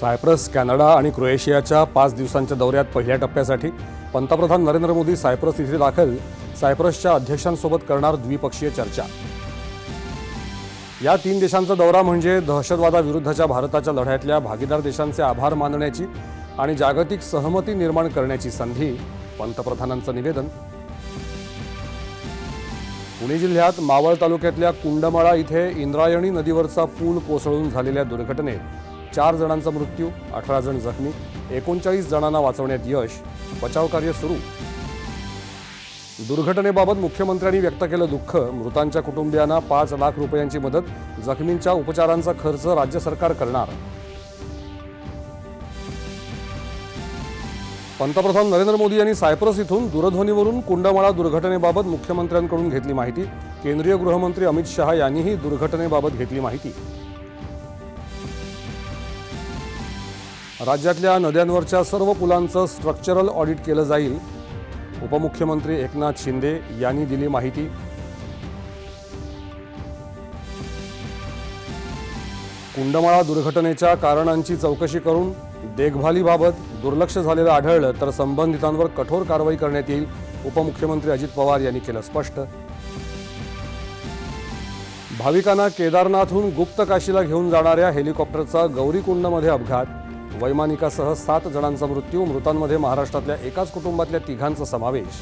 Cyprus Canada आणि क्रोएशियाच्या पाच दिवसांच्या दौऱ्यात पहिल्या टप्प्यासाठी पंतप्रधान नरेंद्र मोदी सायप्रस इथे दाखल. सायप्रसच्या अध्यक्षांसोबत करणार द्विपक्षीय चर्चा. या तीन देशांचा दौरा म्हणजे दहशतवादाविरुद्धच्या भारताच्या लढ्यातल्या भागीदार देशांचे आभार मानण्याची आणि जागतिक सहमती निर्माण करण्याची संधी पंतप्रधानांचं निवेदन. पुणे जिल्ह्यात मावळ तालुक्यातल्या कुंडमाळा इथे इंद्रायणी नदीवरचा पूल कोसळून झालेल्या दुर्घटनेत चार जणांचा मृत्यू अठरा जण जखमी एकोणचाळीस जणांना वाचवण्यात यश बचावकार्य सुरू. दुर्घटनेबाबत मुख्यमंत्र्यांनी व्यक्त केलं दुःख. मृतांच्या कुटुंबियांना पाच लाख रुपयांची मदत जखमींच्या उपचारांचा खर्च राज्य सरकार करणार. पंतप्रधान नरेंद्र मोदी यांनी सायप्रस इथून दूरध्वनीवरून कुंडमाळा दुर्घटनेबाबत मुख्यमंत्र्यांकडून घेतली माहिती. केंद्रीय गृहमंत्री अमित शहा यांनीही दुर्घटनेबाबत घेतली माहिती. राज्यातल्या नद्यांवरच्या सर्व पुलांचं स्ट्रक्चरल ऑडिट केलं जाईल. उपमुख्यमंत्री एकनाथ शिंदे यांनी दिली माहिती. कुंडमाळा दुर्घटनेच्या कारणांची चौकशी करून देखभालीबाबत दुर्लक्ष झालेलं आढळलं तर संबंधितांवर कठोर कारवाई करण्यात येईल उपमुख्यमंत्री अजित पवार यांनी केलं स्पष्ट. भाविकांना केदारनाथहून गुप्त काशीला घेऊन जाणाऱ्या हेलिकॉप्टरचा गौरीकुंडमध्ये अपघात. वैमानिकासह सात जणांचा मृत्यू मृतांमध्ये महाराष्ट्रातल्या एकाच कुटुंबातल्या तिघांचा समावेश.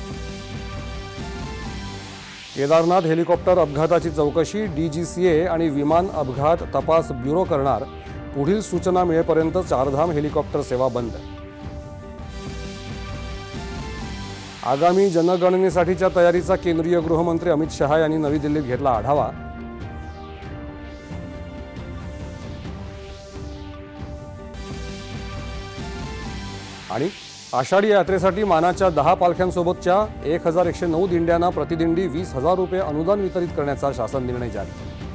केदारनाथ हेलिकॉप्टर अपघाताची चौकशी डीजीसीए आणि विमान अपघात तपास ब्युरो करणार. पुढील सूचना मिळेपर्यंत चारधाम हेलिकॉप्टर सेवा बंद. आगामी जनगणनेसाठीच्या तयारीचा केंद्रीय गृहमंत्री अमित शहा यांनी नवी दिल्लीत घेतला आढावा. आणि आषाढी यात्रेसाठी मानाच्या दहा पालख्यांसोबतच्या एक हजार एकशे नऊ दिंड्यांना प्रतिदिंडी वीस हजार रुपये अनुदान वितरित करण्याचा शासन निर्णय जारी